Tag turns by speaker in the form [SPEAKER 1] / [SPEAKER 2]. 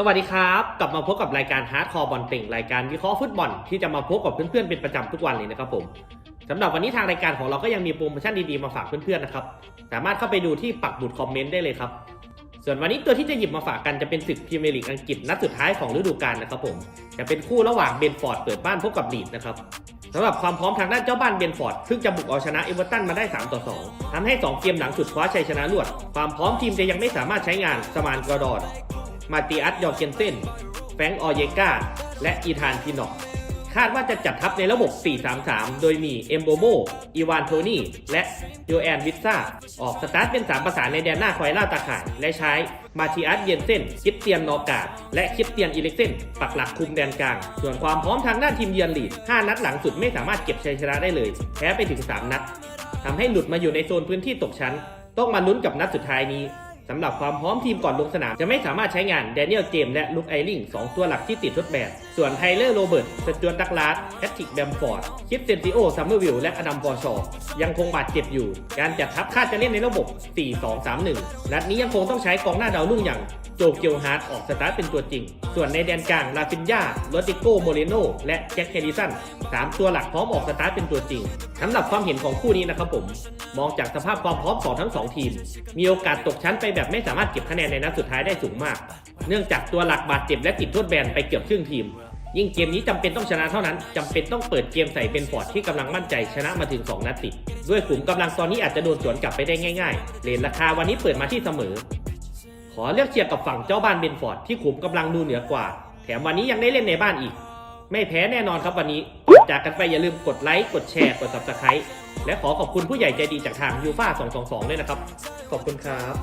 [SPEAKER 1] สวัสดีครับ กลับมาพบกับรายการฮาร์ดคอร์บอลติ่งรายการวิเคราะห์ฟุตบอลที่จะมาพบกับเพื่อนๆเป็นประจำทุกวันเลยนะครับผมสำหรับวันนี้ทางรายการของเราก็ยังมีโปรโมชั่นดีๆมาฝากเพื่อนๆนะครับสามารถเข้าไปดูที่ปักบุดคอมเมนต์ได้เลยครับ ส่วนวันนี้ตัวที่จะหยิบมาฝากกันจะเป็นศึกพรีเมียร์ลีกอังกฤษนัดสุดท้ายของฤดูกาลนะครับผมจะเป็นคู่ระหว่างเบนฟอร์ดเปิดบ้านพบกับลีดนะครับสำหรับความพร้อมทางด้านเจ้าบ้านเบนฟอร์ดเพิ่งจะบุกเอาชนะเอเวอร์ตันมาได้ 3 ต่อ 2ทำให้ 2 เกมหลังสุดคว้าชัยชนะรวด ความพร้อมทีมจะยังไม่สามารถใช้งานสมานกรอดอน มาติอัสยอร์เกนเซนแฟงออเยกาและอีธานพินอกคาดว่าจะจัดทัพในระบบ 4-3-3 โดยมีเอมโบโม อีวานโทนี่ และโยแอนวิซซ่า ออกสตาร์ทเป็น 3 ประสานในแดนหน้าควายล่าตาข่าย และใช้มาติอัสเยนเซนคริสเตียนนอกาดและคริสเตียนอีเล็กเซนปักหลักคุมแดนกลาง ส่วนความพร้อมทางด้านทีมเยือนลีด 5 นัดหลังสุดไม่สามารถเก็บชัยชนะได้เลย แพ้ไปถึง 3 นัดทำให้หลุดมาอยู่ในโซนพื้นที่ตกชั้น ต้องมาลุ้นกับนัดสุดท้ายนี้ สำหรับความพร้อมทีมก่อนลงสนาม จะไม่สามารถใช้งานแดเนียลเจมส์และลุคไอริงสองตัวหลักที่ติดทดแบบ ส่วนไทเลอร์โรเบิร์ตสจวนดักลาสแพทริกแบมฟอร์ด คิดเซนติโอ ซัมเมอร์วิลและอดัมบอร์ชอยังคงบาดเจ็บอยู่ การจัดทัพคาดจะเล่นในระบบ 4-2-3-1 นัดนี้ยังคงต้องใช้กองหน้าดาวรุ่งอย่างโจเกียวฮาร์ดออกสตาร์ทเป็นตัวจริง ส่วนในแดนกลางลาฟินยาโรติโกโมเรโน และแจ็คแฮริสันสามตัวหลักพร้อมออกสตาร์ทเป็นตัวจริงสำหรับความเห็นของคู่นี้นะครับผม มองจากสภาพความพร้อมของทั้งสองทีม มีโอกาสตกชั้นไปแบบไม่สามารถเก็บคะแนนในนัดสุดท้ายได้สูงมาก เนื่องจากตัวหลักบาดเจ็บและติดโทษแบนไปเกือบครึ่งทีม ยิ่งเกมนี้จำเป็นต้องชนะเท่านั้นจำเป็นต้องเปิดเกมใส่เป็นฟอร์ดที่กำลังมั่นใจชนะมาถึง 2 นัดติด ด้วยขุมกำลังตอนนี้อาจจะโดนสวนกลับไปได้ง่ายๆเลนราคาวันนี้เปิดมาที่เสมอ ขอเลือกเชียร์กับฝั่งเจ้าบ้านเบนฟอร์ดที่ขุมกำลังดูเหนือกว่า แถมวันนี้ยังได้เล่นในบ้านอีก ไม่แพ้แน่นอนครับวันนี้ก่อนจากกันไปอย่าลืมกดไลค์กดแชร์กด subscribe และขอขอบคุณผู้ใหญ่ใจดีจากทางยูฟ่า222 ด้วยนะครับ ขอบคุณครับ